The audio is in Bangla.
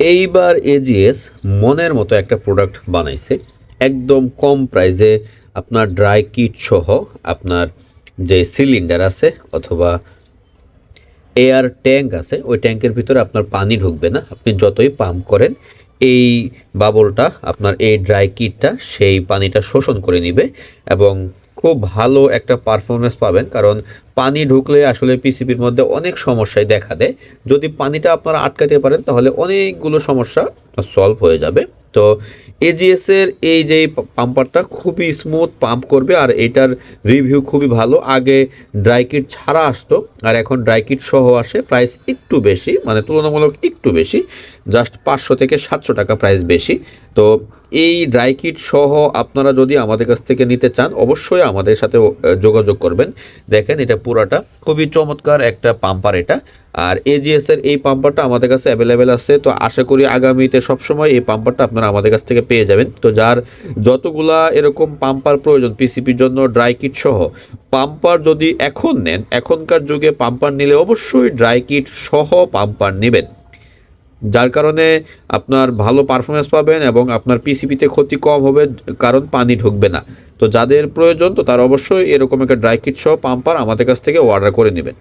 এইবার এজিএস মনের মতো একটা প্রোডাক্ট বানাইছে, একদম কম প্রাইসে আপনার ড্রাই কিট সহ আপনার যে সিলিন্ডার আছে অথবা এয়ার ট্যাঙ্ক আছে, ওই ট্যাঙ্কের ভিতরে আপনার পানি ঢুকবে না। আপনি যতই পাম্প করেন, এই বাবলটা আপনার এই ড্রাই কিটটা সেই পানিটা শোষণ করে নিবে এবং খুব ভালো একটা পারফরমেন্স পাবেন। কারণ পানি ঢুকলে আসলে পিসিপির মধ্যে অনেক সমস্যায় দেখা দেয়। যদি পানিটা আপনারা আটকাতে পারেন, তাহলে অনেকগুলো সমস্যা সলভ হয়ে যাবে। তো এজিএস এর এই যে পাম্পারটা খুবই স্মুথ পাম্প করবে, আর এটার রিভিউ খুবই ভালো। আগে ড্রাই কিট ছাড়া আসতো, আর এখন ড্রাই কিট সহ আসে প্রাইস একটু বেশি মানে তুলনামূলক একটু বেশি। জাস্ট পাঁচশো থেকে সাতশো টাকা প্রাইস বেশি। তো এই ড্রাই কিট সহ আপনারা যদি আমাদের কাছ থেকে নিতে চান, অবশ্যই আমাদের সাথে যোগাযোগ করবেন। দেখেন এটা পুরাটা খুবই চমৎকার একটা পাম্পার এটা। আর এজিএস এর এই পাম্পারটা আমাদের কাছে অ্যাভেলেবেল আছে। তো আশা করি আগামীতে সবসময় এই পাম্পারটা আপনারা আমাদের কাছ থেকে পেয়ে যাবেন। তো যার যতগুলা এরকম পাম্পার প্রয়োজন পিসিপির জন্য ড্রাই কিট সহ পাম্পার যদি এখন নেন, এখনকার যুগে পাম্পার নিলে অবশ্যই ড্রাই কিট সহ পাম্পার নেবেন। যার কারণে আপনার ভালো পারফরমেন্স পাবেন এবং আপনার পিসিপিতে ক্ষতি কম হবে, কারণ পানি ঢুকবে না। তো যাদের প্রয়োজন, তো তার অবশ্যই এরকম একটা ড্রাই কিট সহ পাম্পার আমাদের কাছ থেকে অর্ডার করে নেবেন।